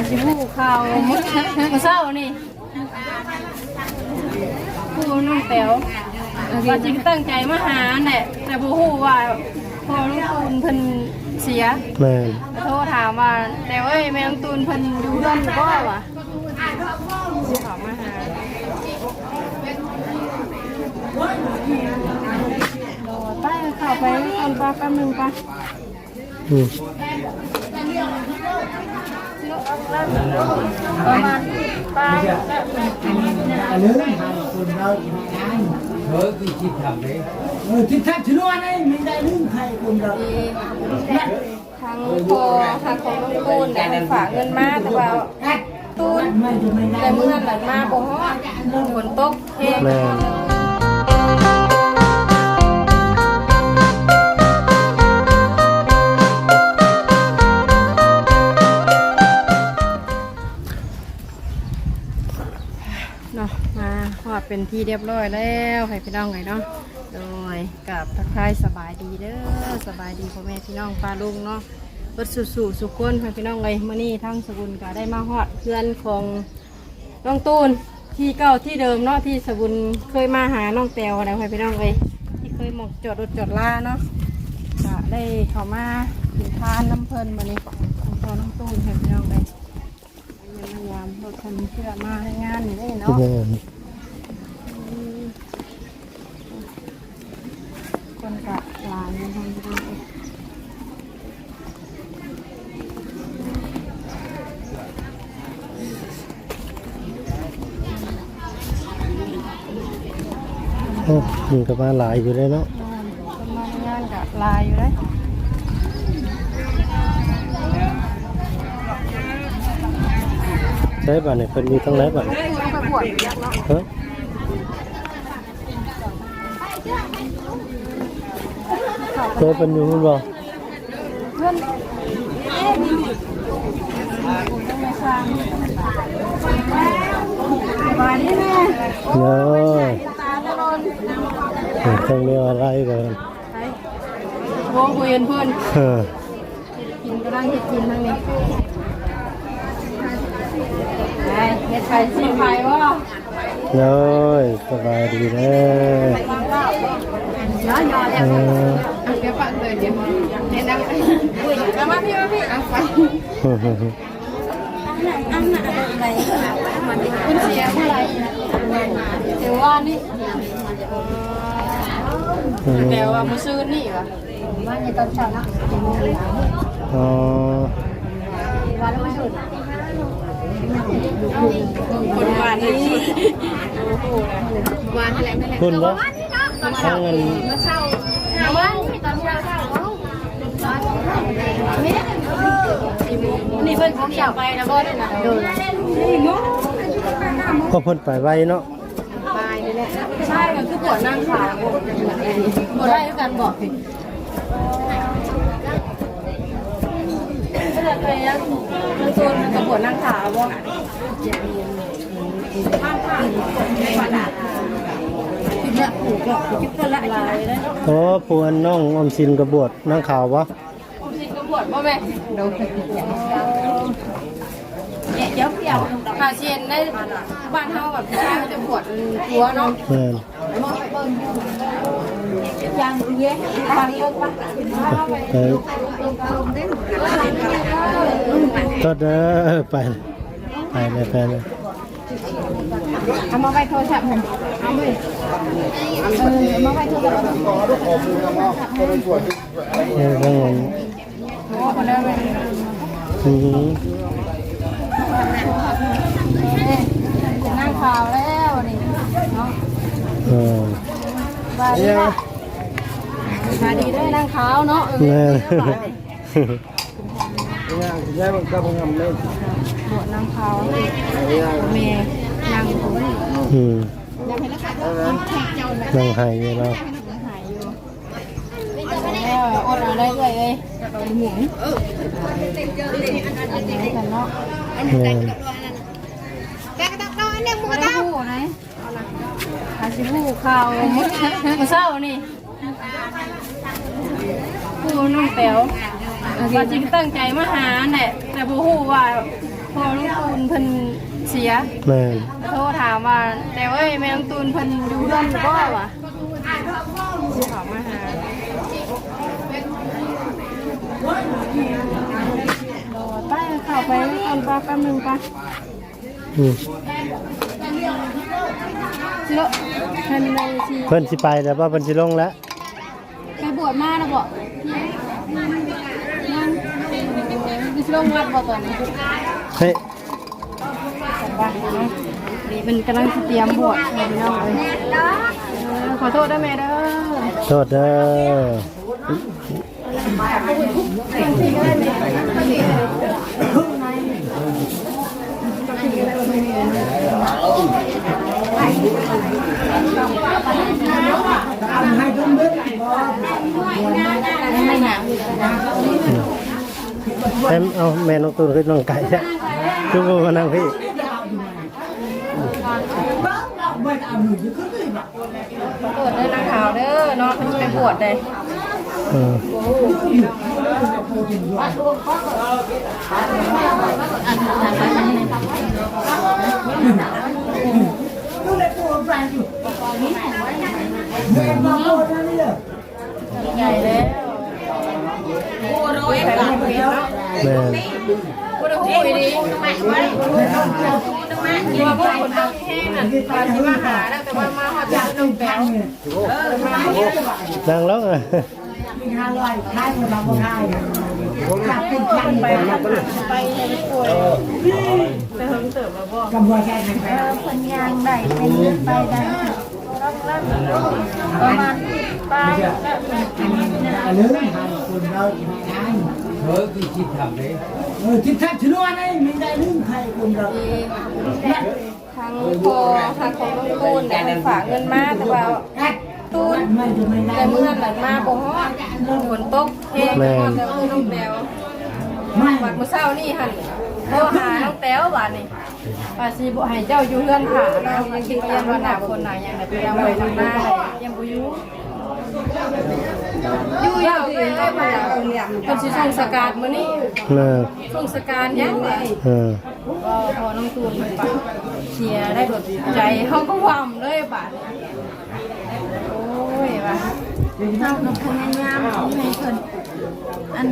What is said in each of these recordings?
อาชิบูข่าวมื้อมื้อเช้านี่ผู้น้องแป๋วว่าจริงตั้งใจมาหาแหละแต่บ่ฮู้ว่าพอน้องตูนเพิ่นเสียแม่นโทรถามว่าแต่เอ้ยแม่น้องตูนเพิ่นอยู่เรือนหรือบ่วะสิเขอมาหาโดดไปเข้าไปก่อนปะแป๊บนึงปะอืม ประมาณปลายอันนี้คนเราเออคือคิดทำเลยเออคิดทักชนวนไอ้ไม่ได้ลืมใครคนเราทางพอทางของน้องตูนได้ฝากเงินมาแต่ว่าตูนแต่เมื่อหลังมาบ่ฮอดฝนตกแม่น เป็นที่เรียบร้อยแล้วให้พี่น้องไงเนาะโดยกับทักทายสบายดีเด้อสบายดีพ่อแม่พี่น้องปลาลุงเนาะรถสู่สู่สุขคนให้พี่น้องไงมื้อนี้ทั้งสกุลก็ได้มาฮอดเพื่อนของน้องตูนที่เก่าที่เดิมเนาะที่สกุลเคยมาหาน้องแตวแล้วให้พี่น้องไงที่เคยหมกจอดรถจอดล่าเนาะก็ได้เข้ามากินทานน้ำเพลินมานี้ของพอน้องตูนให้พี่น้องไงพยายามรถคันเชื่อมาให้งานนี่ได้เนาะ แม่น คนกะลายทำดีโอ้มันก็มาหลายอยู่เลยเนาะคนมาทำงานกะลายอยู่เลยใช้บัตรเนี่ยเพิ่นมีทั้งไหนบัตรต้องไปบวชยักเนาะ เฮ้ยเคยเป็นอยู่หุ่นบ่เพื่อนต้องไปสร้างสบายดีแม่เนาะตาจะโดนต้องเรียกอะไรกันไปโว้คุยกันเพื่อนเออกินก็นั่งเฮ็ดกินทั้งนี้ไปเฮ็ดไปสิไปวะเนาะสบายดีเด้อ ย้อนย้อนเออเดี๋ยวปังเลยเดี๋ยวเดี๋ยวนั่งอุ้ยมาพี่มาพี่เอาไปอันน่ะอะไรคุณเสียเท่าไหร่เดี๋ยวว่านี่แปลว่ามือซื้อนี่วะว่าในตอนเช้านะอ๋อวันไม่สุดคนวานนี่โอ้โหวานอะไรไม่แหละคุณบ่ทั้ง เงินเช้าว่านี่ตอนเช้าเช้านี่เพิ่นของอยาไปนะบ่ได้นะเดินนี่เนาก็เพิ่นไปไว้เนาะตายนี่แหละใช่มันคือปวดนั่งขาปวดปวดได้ด้วยกันบอกสิก็จะไปยังมันโซนมันกับปวดนั่งขาบ่เนี่ยผูกหรอ กคิดกันละลายได้โอ้ผู้อันน้องออมสินกระบวดนางขาวบ่คุณสิก็ปวดบ่แม่โดนเนี่ยเดี๋ยวเกี่ยวหาเชียนได้บ้านเฮาแบบใช่จะปวดหัวเนาะแม่นยังเยอะทางเยอะปะไปก็เด้อไปไปเลยไปเลย เอามาไว้โทรศัพท์ผมเอาไปเออมาไว้โทรศัพท์เออทั้งเงินโอ้คนเดินไปอืมจะนั่งข่าวแล้วนี่เนาะเออบายดีบายดีด้วยนั่งขาวเนาะแม่นย่ามันก็พงำเล่นบวชนั่งขาวเมย์ นั่งอยู่อืมยังเห็นแล้วค่ะนั่งให้อยู่เนาะหายอยู่แล้วอดเอาได้เลยเลยหมุนเออกันเนาะแม่นไม่ได้พูดนะอาชิพูข่าวมุดมือเศร้านี่พูน้องแป๋วว่าจริงตั้งใจมาหาแหละแต่บ่ฮู้ว่าพอลุงตูนเพิ่น เสียแม่นโทรถามว่าแต่เอ้ยแม่ลุงตูนเพิ่นอยู่เพื่อนอยู่บ่วะถามมาหาโดดไปเข้าไปก่อนปะแป๊บนึงปะอืมเลอะให้มันได้ทีเพิ่นสิไปแล้วว่าเพิ่นสิลงแล้วไปบวชมาแล้วบ่นั่นดิลงวัดบ่ตอนนี้ เฮ้ย บ้านเนาะนี่เป็นกำลังสิเตรียมบวชให้พี่น้องเลยเออขอโทษด้วยแม่เด้อโทษเด้อให้คนเบิ้ลไม่หนาวแม่เอาแม่น้องตูนขึ้นน้องไก่แล้วทุกคนมานั่งพี่ไม่ เอาหนูจะขึ้นเลยแบบขอโทษด้วยนักข่าวเด้อเนาะเพิ่นสิไปบวชเลยเออดูเลยตัวแฟนอยู่เดียใหญ่แล้วโอ้ร้อยกันเนาะแม่ บ่ได้ฮู้อี ดีว่าพวกคนเอาแห้งนั่นตอนที่มาหาแล้วแต่ว่ามาฮอดจังน้องแป๋วนั่งแล้วอะห้าร้อยค่ายคนเราไม่ได้จับเป็นพันไปไปให้ป่วยไปเฮิงเติบแล้วบ่กำลังแค่ไหนคนยางได้เป็นเงินไปได้ประมาณปลายอันนี้หันคนเราอีกงานเธอคือคิดทำเลย เออทิศทางชนวนนี่ไม่ได้ลืมใครคนเราทางพอทางของน้องตูนเนี่ยไปฝากเงินมาแต่ว่าตูนไม่จะไม่ได้แต่เมื่อหลังมาบ่ฮอดฝนตกเทฮอดแต่คือน้องแต้วไม่บัดมื้อเช้านี่หั่นโทรหาน้องแต้วบัดนี้ว่าสิบ่ให้เจ้าอยู่เฮือนขาเนาะยังคิดเรียนว่าหน้าคนหน้าหยังแต่ยังไปทางหน้าเลยยังบ่อยู่ อยู่ยาวเลยได้บ่ล่ะเพิ่นสิส่งสกาดมื้อนี้เลิกส่งสการยังไงเออก็พอน้องตูนไปเชียร์ได้ดดใจเขาก็หวำเลยบาดโอ้ยว่ะเฮาก็พยายามให้เพิ่นอัน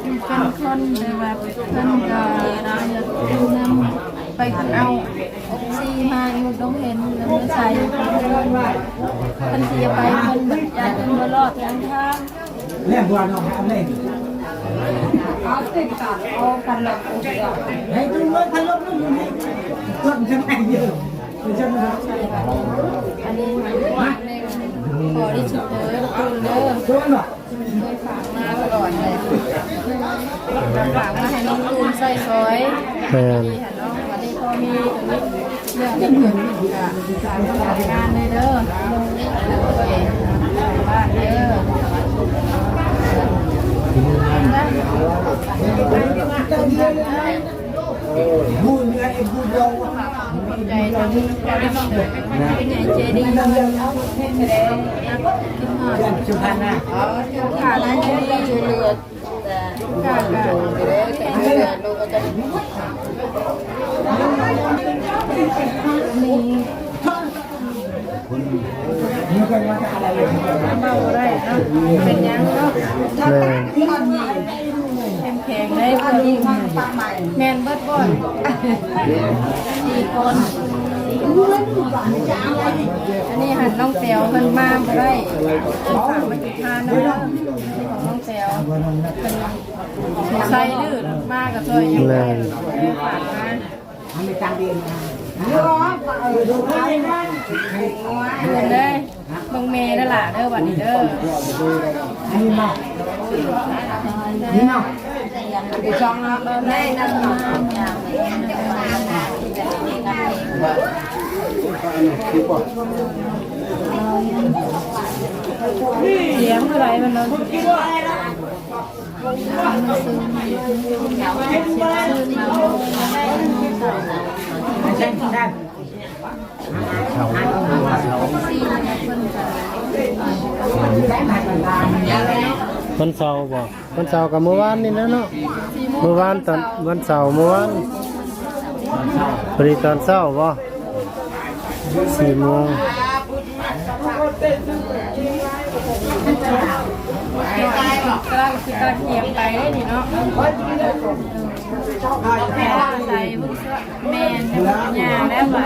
เป็นคนเลยว่าเพิ่นก็ดูนำ ไปเอาออกซิมาอยู่ต้องเห็นแล้วมาใส่เพิ่นสิไปเพิ่นแบบอยากจะมารอดทางทางเล่นบอลน้องทำเล่นเอาติดตัดเอากันหลอกให้ดูว่าพันลบนู่นนี่ต้นจะไม่เยอะเป็นจะไม่อันนี้มาในขอที่สุดเลยคุณเด้อต้นหรอเคยฝากมาตลอดเลยฝากมาให้น้องตูนใส่ซอยแม่น ดีค่ะเนาะวันนี้พอมีตรงนี้เรื่องที่เกิดขึ้นกับสารประกอบการเลยเด้อโดยบ้านเด้อบูนไงบูนเราใจทางเป็นใหญ่เจดีย์เรื่องแสดงเรื่องสุพรรณนะขาดเจดีย์เรือขาดขาดแต่เรือดูก็จะมี นี่ก็ว่าอะไร เบาได้เนาะเป็นยังเนาะแม่แข็งได้พอดีแมนเบิดบ่อยสี่คนอันนี้หันน้องแต๋วเพิ่นมาบ่ได้เพิ่นฝากมาจุดทานนะน้องแต๋วเพิ่นใส่ดื้อมากกับซอยอยู่ได้เลยฝากมาทำในการเรียนนะเดี๋ยวรอไปดูใครนะเดินเลย บิ่งเมย์นั่นล่ะเด้อบัดนี้เด้อนนี้มานี่เนาะไปจองรับได้นำมาเสียงเท่าไรมันเนาะไม่ใช่ที่นั่นเนี่ยเพิ่นก็ได้ วันเสาร์บ่วันเสาร์กับเมื่อวานนี่นะเนาะเมื่อวานตอนวันเสาร์เมื่อวานพอดีตอนเช้าบ่สี่โมงกระคือกระเทียมไปได้นี่เนาะแม่แม่ยาแล้วไป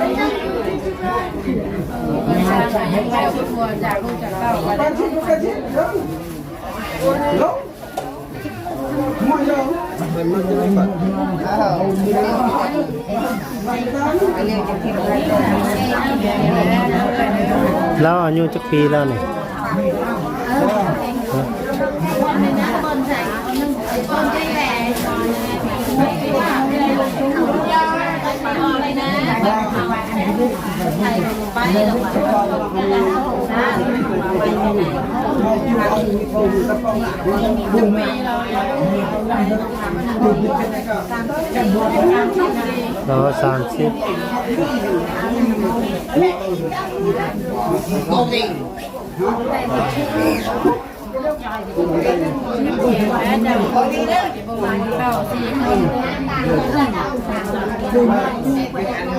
แล้วอายุจักปีแล้วเราสามสิบแม่จะประมาณเก้าสี่คนชองเลย ให้ไอ้คนให้คนเล่นอยู่แค่นั้น ใจน้ำเด้อมาแล้วเ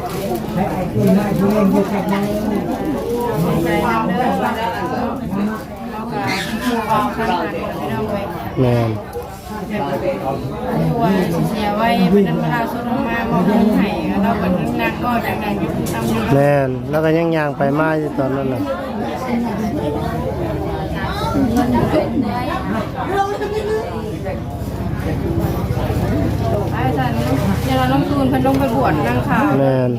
กะเอาขนาดนี้เอาไว้แมนตัวเสียไว้เป็นน้ำเวลาสุดมามองไห้เราเป็นนักก็จากนั้นทำอยู่แมนแล้วก็ยังย่างไปมาอยู่ตอนนั้นน่ะไอ้ท่านเดี๋ยวเราต้องตูนเพิ่นต้องไปบวชนั่งข่าวแมน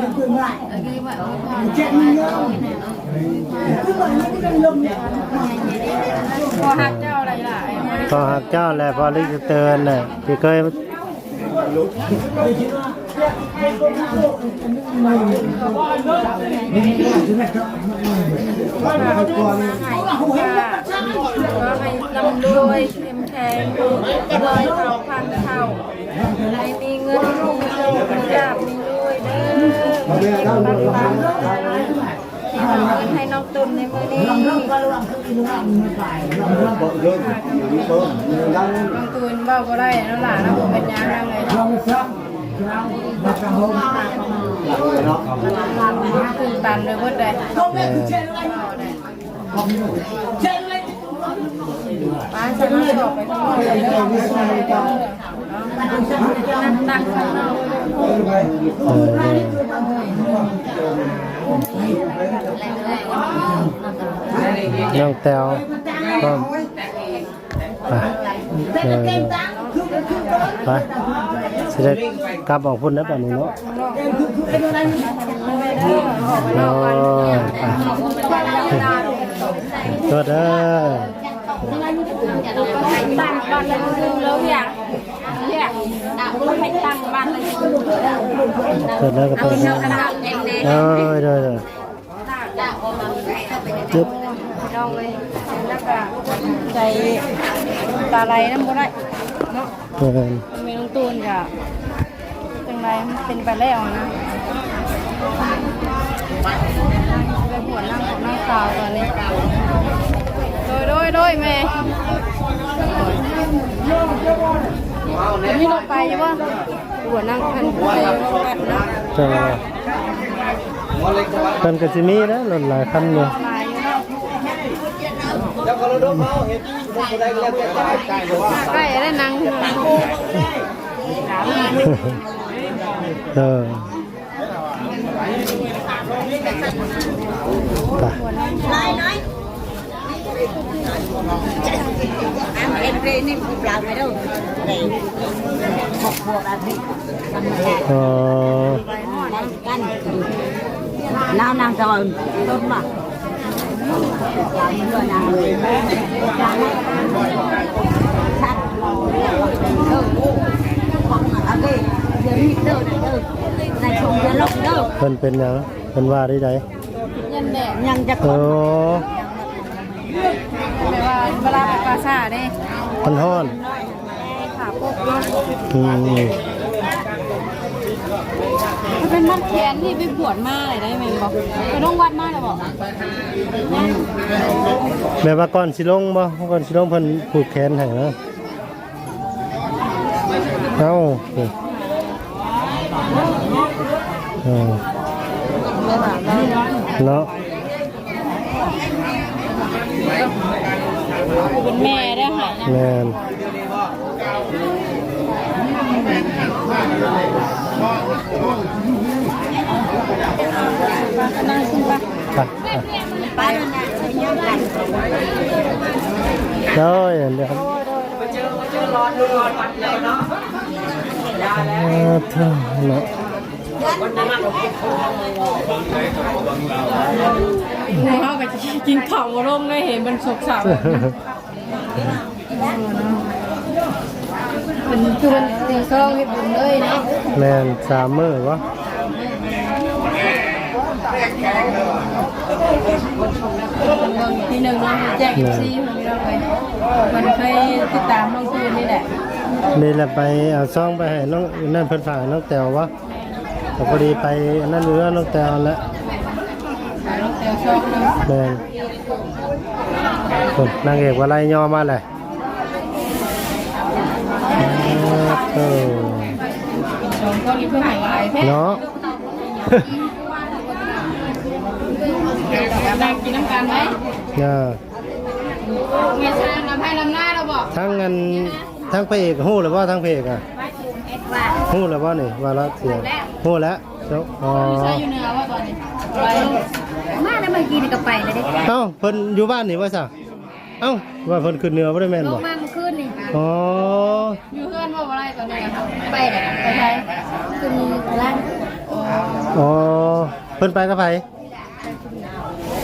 ตูนเด้อพอหักเจ้าอะไรล่ะไอ้มาพอหักเจ้าแหละพอลิกเตือนน่ะที่เคยก็ ให้ลำรวยเข้มแข็งรอยเท่าพันเท่าให้มีเงินมีโชคมีลาภมีรวยเด้อมีเงินปังปังที่ทำเงินให้น้องตุนในมือนี้น้องตุนเบ้าก็ได้น้องหลานน้องเป็นยังไงเลยลองซักเราบักกะโฮมตื่นตันเลยเพิ่นได้แมน ป้าจะมาสอบไปทั้งหมดเลยเด้อหนักๆข้างนอกเออแม่น้องแต้วก็ไปเออไปสิได้กลับออกพุ่นแล้วป่ะนี่เนาะโอ้ยไปตัวเด้อตั้ง บ้านเลยคือแล้วอยากอยากให้ตั้งบ้านเลยตัวเด้อก็ตัวเด้อเออเด้อเด้จึ๊บน้องเลยแล้วก็ใจตาไหลน้ำบ่ได้เนาะเมีน้องตูนกับจังไรมันเป็นไปแล้วนะไปบวชนั่งของนั่งสาวตอนนี้ โดยโดยโดยแม่จะมีรถไปยังวะบวชนั่งคันไปวัดเนาะเออเพิ่นก็สิมีนะรถหลายคันอยู่มาอยู่เนาะใกล้ได้นั่งเออไป em đi đi làm cái đâu để một bộ là gì เออกันน้าวนางตะวันต้นม แดดยังจะโอ้แปลว่าเวลาไปปราสาทเด้เพิ่นฮ้อนขาปกเนาะอืมมันเป็นมัดแขนที่ไปบวชมาอะไรได้ไหมบอกไปต้องวัดมาเลยบอกแม่ว่าก่อนสิลงบ่ก่อนสิลงเพิ่นผูกแขนให้นะเอ้าเออเนาะ เป็นแม่ได้หายนะแม่นนั่งขึ้นปะไปไปป้านั่นน่ะใช้ยังไงเด้อเดี๋ยวเออเท่าเนาะ หนูเขาก็จะกินข้าวมาร่มได้เห็นมันสกสาวเป็นคือมันตีซองให้บุญเลยเนาะแม่นสามมื้อวะเบิ่งทีหนึ่งเนาะแจ้งซีมันเราไปมันเคยติดตามน้องตูนนี่แหละนี่แหละไปเอาซองไปให้น้องนั่นเพิ่นฝากให้น้องแต๋ววะ แต่พอดีไปอันนั่นเรือน้องแต๋วแล้วน้องแตวชอบนะแม่นคนนางเอกว่าไรย่อมาเลยเออสองคนนี้เพื่อหายหลายแท้เนาะนั่งกินน้ำกันไหมน่ะเมียช่างน้ำให้น้ำหน้าเราบอกทั้งเงินทั้งพระเอกฮู้หรือว่าทั้งพระเอกอะ ว่าฮู้หรือว่านี่ว่าละเสียฮู้แล้วเจ้าอ๋อใช้อยู่เหนือว่าตอนนี้ไปมาแล้วเมื่อกี้นี่ก็ไปเลยเด้เอ้าเพิ่นอยู่บ้านนี่ว่าซะเอ้าว่าเพิ่นขึ้นเหนือบ่ได้แม่นลบ่งมาเมื่อคืนนี่อ๋ออยู่เพื่อนว่าอะไรตอนนี้ครับไปเด้ไปไทยขึ้นร้านอ๋อเพิ่นไปกับไผ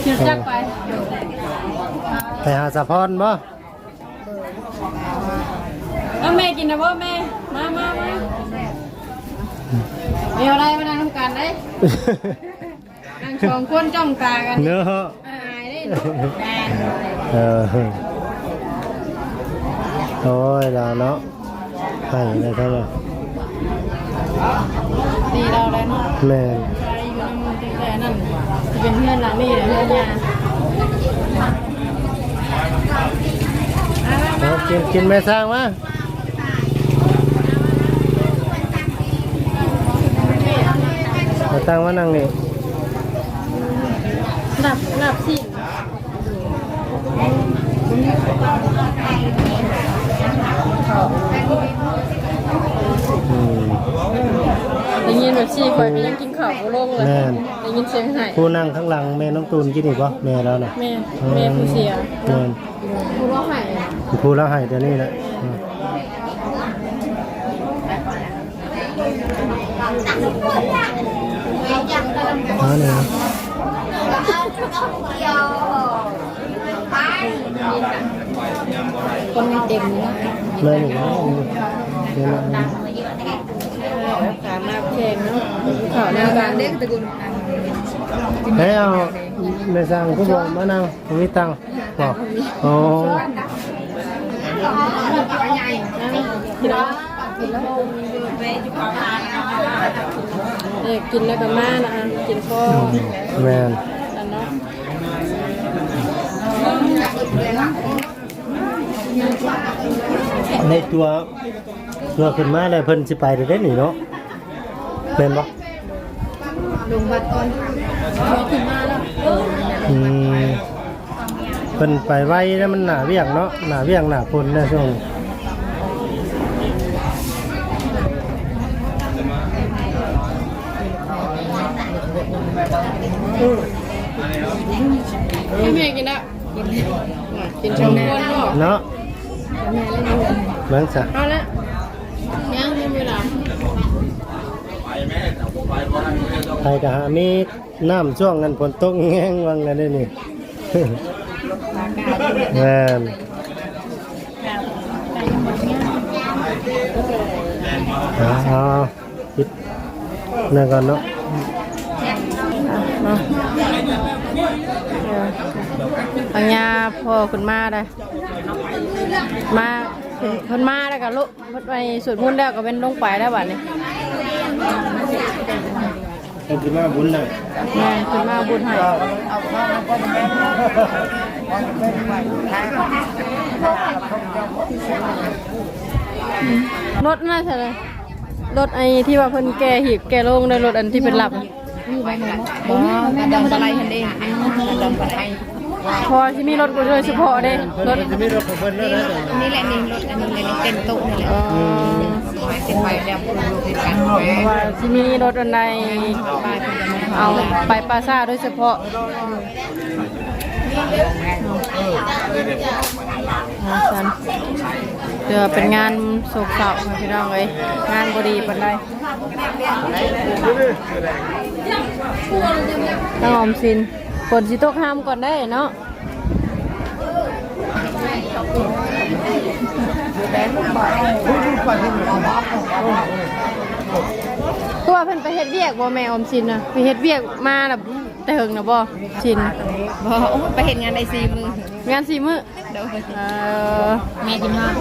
ขี่จักรไปไปหาสะพรบ่แล้วแม่กินนะว่าแม่ มามามาเมีอะไรมานั่งทำกันได้นั่งสองคนจ้องตากันเนาะอายได้เนาะแดนเออโอ้ยดาวเนาะให้เลยครับว่าดีเราเลยเนาะแม่นใครอยู่ในมือตั้งแต่นั่นจะเป็นเพื่อนหลังนี่เลยเพื่อนยาเอากินกินแม่สร้างมา ม่สร้างมานั่งนี่หนับหนับสิอืมได้ยินแบบชีคอยไปยังกินข้าวโล่งเลยแม่นได้ยินเสียงหายผู้นั่งข้างหลังแม่น้องตูนกินอีกปะแม่แล้วน่ะแม่แม่ผู้เสียแม่นผู้ว่าหายผู้แล้วให้เดี๋ยวนี้แหละ อืมเอาเนี่ยนะคนยังเต็มเลยนะแม่นี่นะ เดี๋ยวนะการนาเพลงเนาะข่าวแนวการเด็กตะกุนเฮ้ยเอาแม่สร้างผู้บอกมานั่งมีตังค์บอกโอ้กินแล้วเด็กกินแล้วก็มานะกินพ่อแม่นนั่นเนาะในตัวตัวขึ้นมาแล้วเพิ่นสิไปได้เด้นี่เนาะเป็นบ่ลุงบัดตอนเขาขึ้นมาแล้วอืมเพิ่นไปไวแล้วมันหนาเวียงเนาะหนาเวียงหนาคนนะช่วงนี้ ให้แม่กินแล้วกินชมคนเนาะเนาะเมือนซะเอาละยังไม่มีหลังไปก็หามีน้ำช่วงนั้นฝนตกแง่งวังกันได้นี่แม่นอาเอาปิดนั่นก่อนเนาะ เนาะเดี๋ยวปัญญาพ่อขึ้นมาได้มาขึ้นขึ้นมาแล้วก็ลุกไปสวดมนต์แล้วก็เป็นลงไปแล้วบัดนี้เอาขึ้นมาบุญเลยแม่ขึ้นมาบุญให้รถน่าจะเลยรถไอ้ที่ว่าเพิ่นแกหีบแกลงในรถอันที่เป็นหลับอะ บ่ดองปลาไหลหันเด้ดองปลาไหลพอที่มีรถกูโดยเฉพาะเด้รถจะมีรถของเพิ่นแล้วนะอันนี้แหละนี่รถอันนี้เลยนี่เต็มต๊ะนี่แหละเอ่อเต็มไปแล้วพูดรู้คือกันว่าที่มีรถอันใดเอาไปปราซาโดยเฉพาะอาฉัน เดี๋ยวเป็นงานโศกเศร้าค่ะพี่น้องเลยงานบดีปันไดต้องออมสินฝนสิตกห้ามก่อนได้เนาะตัวเพิ่นไปเฮ็ดเวียกบ่แม่ออมสินน่ะไปเฮ็ดเวียกมาแบบแต่เฮิงน่ะบ่ชินบ่โอ้ไปเห็นงานได้สี่มืองานสี่มื้อเดี๋ยวเอ่อแม่กินฮอด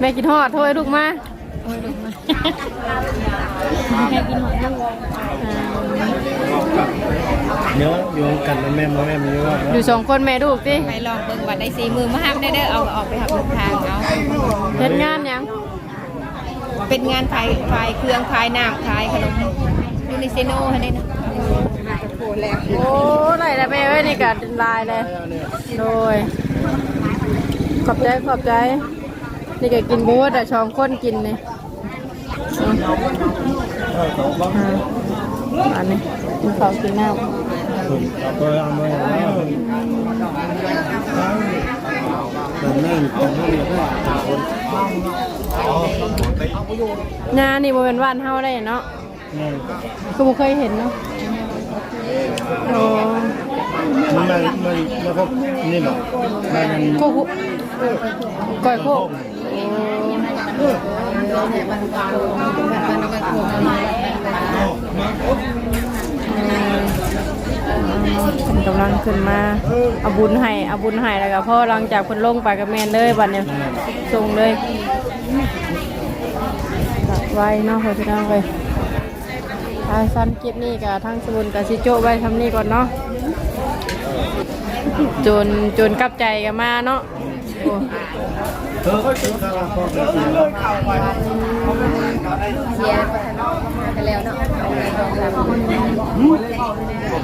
แม่กินฮอดโทรให้ลูกมาโอ้ยลูกมาแม่กินฮอดลูกเดี๋ยวอยู่กันแม่มาแม่มีว่าอยู่สองคนแม่ลูกติไปลองเบิ่งว่าได้สี่มือมาห้ามได้เด้อเอาออกไปหับลูกทางเอาเฮ็ดงานหยังเป็นงานขายขายเครื่องขายน้ำขายขนมยูนิเซโน่ให้ได้นะโอ้ได้แล้วแม่เอ้ยนี่ก็ลายเลยโดยขอบใจขอบใจ นี่ก็กินบ่แต่สองคนกินนี่อ่าอันนี้กินข้าวกินน้ำเอาไปเอามาเอาเป็นนั่งเป็นนั่งอยู่ด้วยคนงานนี่บ่เป็นบ้านเฮาได้เนาะนั่งคือบ่เคยเห็นเนาะโอ้มันมันมันแล้วก็นี่หรอมันมันโคกุก้อยโคก โอ้เป็นกำลังขึ้นมาเอาบุญให้เอาบุญให้แล้วก็พ่อหลังจากเพิ่นลงไปกับแม่นเลยบัดเนี่ยส่งเลยไว้เนาะพ่อพี่น้องเลยอาสั้นคลิปนี้กับทั้งสมุนกับซิโจไว้ทำนี่ก่อนเนาะจนจนกลับใจกันมาเนาะ เธอก็ซื้อข้าวพอไปกินแล้วเสียไปแล้วเนาะ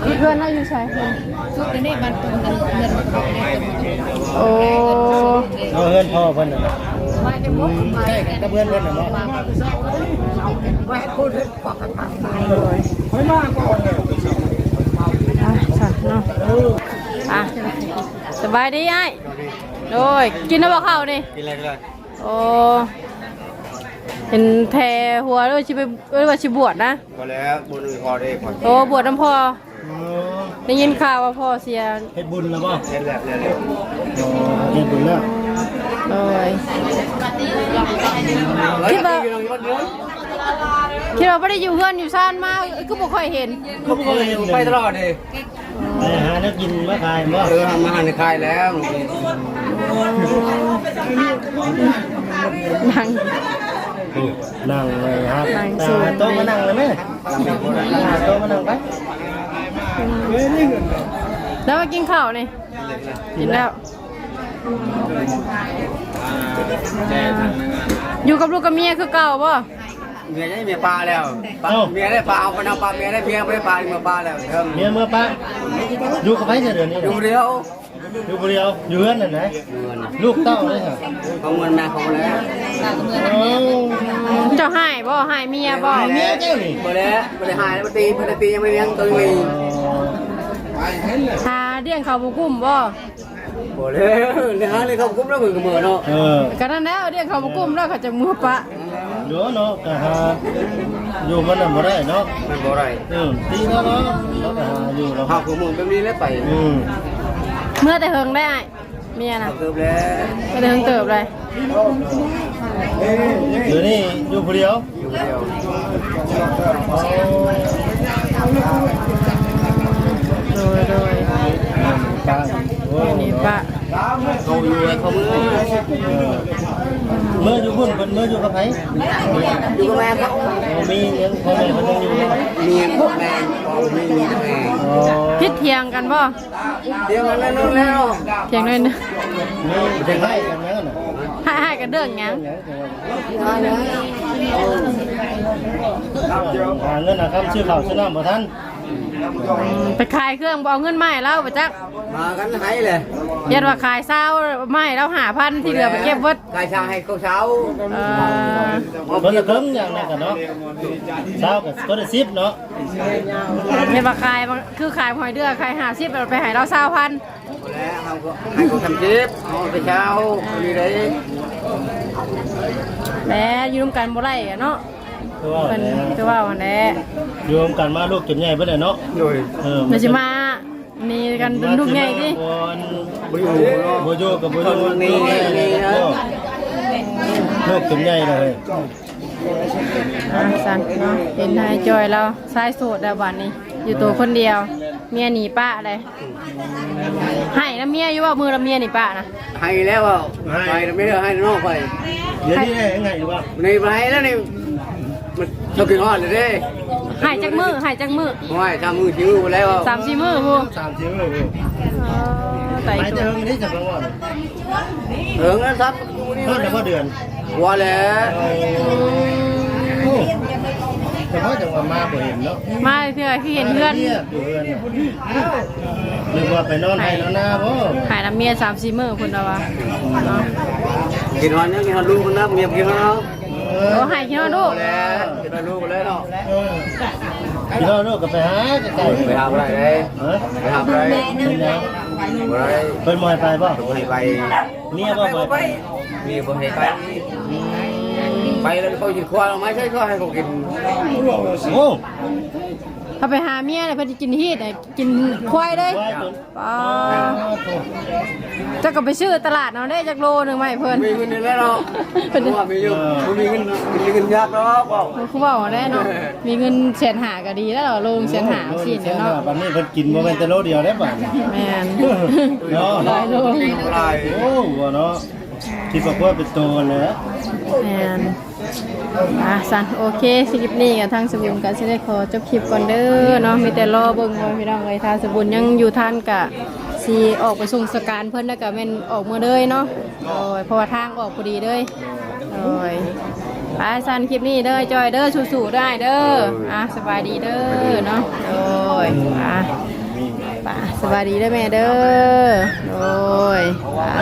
เพื่อนเราอยู่ใช่ทุกนี้มันตุ้มกันเงินโอ้เอาเพื่อนพ่อเพื่อนน่ะใช่กับเพื่อนเพื่อนน่ะเนาะอะสัตว์เนาะอะสบายดีไอ้ โดยกินแล้วบอกข้าวนี่ กินอะไรกันโอ้เห็นแทหัวด้วยชิไปด้วยว่าชิบวชนะ พอแล้วบนอื่นพอได้พอโอ้บวชน้ำพ่อได้ยินข่าวว่าพ่อเสียเฮ็ดบุญแล้วบ่เล่นแบบเร็วเฮ็ดบุญแล้วโดยคิดว่าคิดว่าไม่ได้อยู่เพื่อนอยู่ซ่านมากก็บ่ค่อยเห็นก็บ่เคยเห็นไปตลอดเลยไปหาแล้วกินมาขายบ่เออทำอาหารในค่ายแล้ว นั่งนั่งเลยครับนั่งสูงโต๊ะมานั่งเลยแม่ตาโต๊ะมานั่งไปแล้วมากินข้าวนี่กินแล้วอยู่กับลูกกับเมียคือเก่าป่ะเมียได้เมียปลาแล้วเมียได้ปลาเอาไปเอาปลาเมียได้เมียไม่ได้ปลาเมียปลาแล้วเมียเมื่อปะอยู่กับไผเสียเดือนนี้ดูเดียว อยู่คนเดียวอยู่เฮือนนั่นไหนลูกเต้าเลยเหรอของเงินมาของแล้วโอ้เจ้าให้บ่ให้เมียบ่เมียเจ้านี่บ่ได้บ่ได้หายบ่ตีบ่ได้ตียังไม่เลี้ยงตัวมีหาเดี่ยงเขาวบุกุ้มบ่บ่ได้เลี้ยงเลยเขาคุ้มแล้วมือกับมือเนาะเออก็นั่นแล้วเดี่ยงเขาวบุกุ้มแล้วเขาจะมือปะเดี๋ยวเนาะก็หาอยู่มันน่ะบ่ได้เนาะมันบ่ได้เออตีแล้วเนาะเราก็หาอยู่เราเฮาคือมึงแบบนี้แล้วไปอืม เมื่อแต่เฮิงได้อ้ายเเมียน่ะเกือบแล้วก็เดินเติบเลยเดี๋ยวนี้อยู่ผู้เดียวอยู่เดียวโดยโดยป้าโอ้นี่ปะเขาอยู่เขาเมื่อ เมื่ออยู่พุ่นเพิ่นเมื่ออยู่กับไผอยู่กับแม่เขามียังพ่อแม่เพิ่นยังอยู่มีพวกแม่ก็มีมีแม่อ๋อพิษเทียงกันบ่เดี๋ยวมันแล้วแล้วเทียงด้วยนะมีเด็กให้กันแล้วน่ะให้ให้กันเรื่องหยังหาเงินนะครับชื่อเขาชื่อน้ำบ่ทันอืมไปขายเครื่องบ่เอาเงินมาให้เราไปจักมากันให้เลย เย็นว่าขายเศร้าไม่เราหาพันที่เหลือไปเก็บเบิดกายชาให้เขาเช้าเออเพิ่นจะเพิ่งอย่างนั้นกันเนาะเช้ากับก็ได้สิบเนาะเห็นว่าขายมันคือขายหอยเดือขายหาสิบเราไปให้เราเศร้าพันแล้วเขาก็ให้เขาทำจิ๊บเขาไปเช้ามีอะไรแล้วอยืมกันบ่ไรอะเนาะคือว่าเป็นคือว่าวันแหละรวมกันมาลูกจนใหญ่เบิดเลยเนาะโดยเออเดี๋ยวสิมา นี่กันเป็นลูกใหญ่ดิบอยู่บ่อยู่กับบ่อยู่นี่นี่นี่นะลูกจนใหญ่เลยอะสันเนาะเห็นนายจอยเราสายโสดแล้วบัดนี้ อยู่ตัวคนเดียว เมียหนีป้าเลยให้นะเมียอยู่ว่ามือละเมียหนีป้านะให้แล้วอะไปไม่ได้ให้นอกไปเดี๋ยวนี้ได้ยังไงหรือว่าในไปแล้วนี่ มันชอบกินฮอดเลยเด้ให้จักมือให้จักมือไม่ทำมือชิวไปแล้วสามสี่มือพูสามชิ้นเลยอ๋อไต่ไปตัเจวอนี่จากรางวัลเถิงแล้วครับนี่เพิ่มแต่พอเดือนว่าแล้วแต่พอจังหวะมาบ่เห็นเนาะมาเพื่อคือเห็นเพื่อนอยู่เพื่อนหรือว่าไปนอนให้นอนหน้าบ่หายน้ำเมียสามสี่มือคุณเอาวะเนาะกินฮอดเนี่ยกินฮอดลูกคนนั้นเมียกินฮอด เขาโอ้ใหายขี้น้อยลูกแล้วกินฮอดลูกแล้วเนาะพี่น้องลูกก็ไปหาไกลไปทำอะไรเลยฮะไปทำอะไรเป็นยังอะไรเพิ่นมอยไปบ่ให้ไปเมียบ่ไปมีบ่ให้ไปไปแล้วเขาหยิบควายไม่ใช่เขาให้เขากินโอ้ เขาไปหาเมียเลยเพิ่นจะกินฮีดน่ะกินควายเลยไว้จนป้าเจะก็ไปซื้อตลาดเอาได้จากโลหนึงไหมาให้เพิ่นมีเงินนี่แล้วเนาะเพราะว่ามีอยู่มีเงินมีเงินยากเนาะบอกเขาบอกว่าได้เนาะมีเงินแสนหาก็ดีแล้วเหรอลงแสนหาสิเดี๋ยวเนาะบัดนี้เพิ่นกินบ่แม่นแต่โลเดียวได้บ่แม่นเนาะหลายโลอะไรโอ้บ่เนาะคิดว่าพ่อเป็นโตเลยแม่น อะสันโอเคคลิปนี้กับทางสบุญกันสิได้ขอจบคลิปก่อนเด้อเนาะมีแต่รอเบิ่งว่าพี่น้องเอ้ยทางสบุญยังอยู่ท่านกะสิออกไปส่งสการเพิ่นแล้วก็แม่นออกมือเด้ยเนาะโอ้ยเพราะว่าทางออกพอดีเด้ยโอ้ยไปสันคลิปนี้เด้อจอยเด้อสู้ๆได้เด้ออะสบายดีเด้อเนาะโอ้ยอะป่าสวัสดีเด้อแม่เด้อโอ้ยป่า